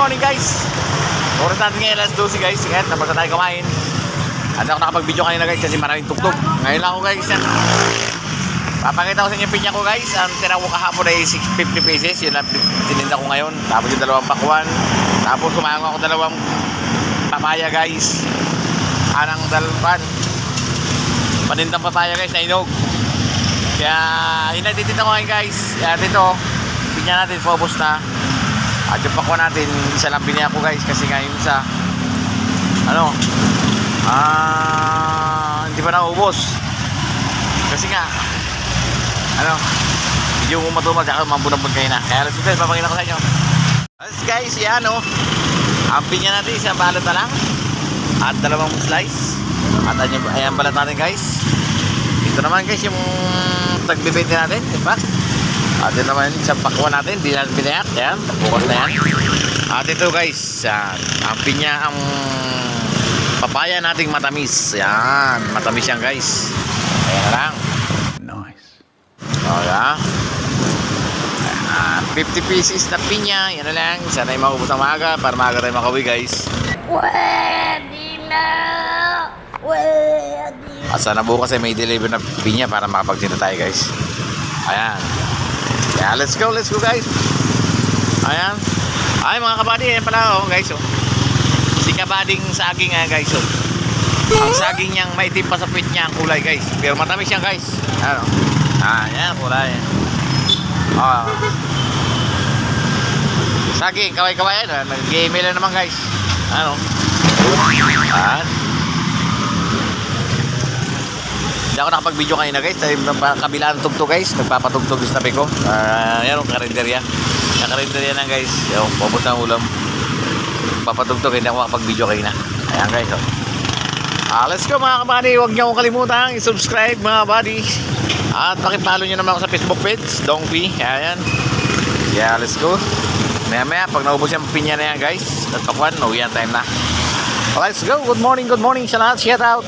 morning guys. Oras natin ngayon, alas 12 guys. Kaya tapos na tayo kumain. At ako nakapag-video kanina guys kasi maraming tuktok. Ngayon lang ako guys. Yan. Papakita ko sa inyo pinya ko guys. Ang tira ko kahapon ay 650 pesos. Yun ang tininda ko ngayon. Tapos yung dalawang pakwan. Tapos kumain ako dalawang papaya guys. Anang dalpan. Panindang papaya guys na inog. Kaya hinatitinda ko ngayon guys. Kaya dito, pinya natin paubos na. At yung pakwan natin, isa lang biniya ko guys kasi ngayon sa ano ah hindi pa naubos. Kasi nga ano medyo umatumal tsaka mambunabon kayo na. Kaya let's guys papakita ko sa inyo. Let's guys yan o ang pinya natin isang balot na lang. At dalawang slice. At ayan, balat natin guys. Ito naman guys yung tagbibente natin di ba at ito naman sa pakwan natin, di natin binayak. Yan, bukas na yan. At ito guys, yan, ang pinya, ang papaya nating matamis. Yan, matamis yan guys. Ayan na lang. Nice. O yan. Ayan, 50 pieces na pinya. Yan na lang. Sana yung makubos ng maaga para maaga tayo makawi guys. Pwede na! Pwede! At sana bukas ay may deliver na pinya para makapagtinda tayo guys. Ayan. Kaya let's go, let's go guys. Ayan. Ay mga kabady, ayan pala oh guys oh. Si kabading saging ayan guys oh. Ang saging niyang maitim pa sa pit niya ang kulay guys. Pero matamis yan guys. Ano? Ah, yan kulay. Oh. Saging, kaway-kaway yan. Nag-email na naman guys. Ano? Ayan. Hindi ako nakapag-video kanina guys. Dahil nang kabilaan tugtog guys. Nagpapatugtog yung tabi ko. Ah, yan o, karinderya. Yung karinderya na guys. Yung pabot ng ulam. Papatugtog. Hindi ako makapag-video kanina. Ayan guys. Oh. Ah, let's go mga kabady. Huwag niyo akong kalimutan. I-subscribe mga buddy. At pakipalo niyo naman ako sa Facebook page. Dongpi. Ayan. Yeah, let's go. Maya maya, pag naubos yung pinya na yan guys. At pakwan, uwian time na. Let's go. Good morning, good morning sa lahat. Shout out.